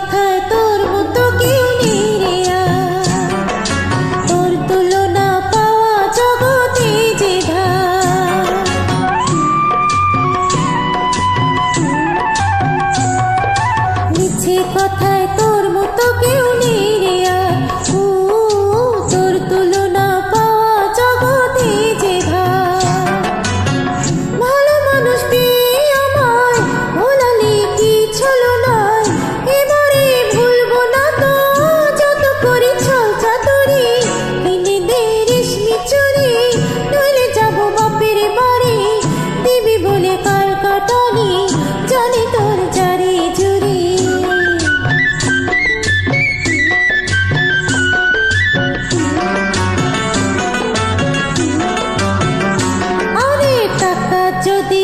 কথায় তোর মতো কেউ তোর তুলনা পাওয়া কথায় তোর মতো cuti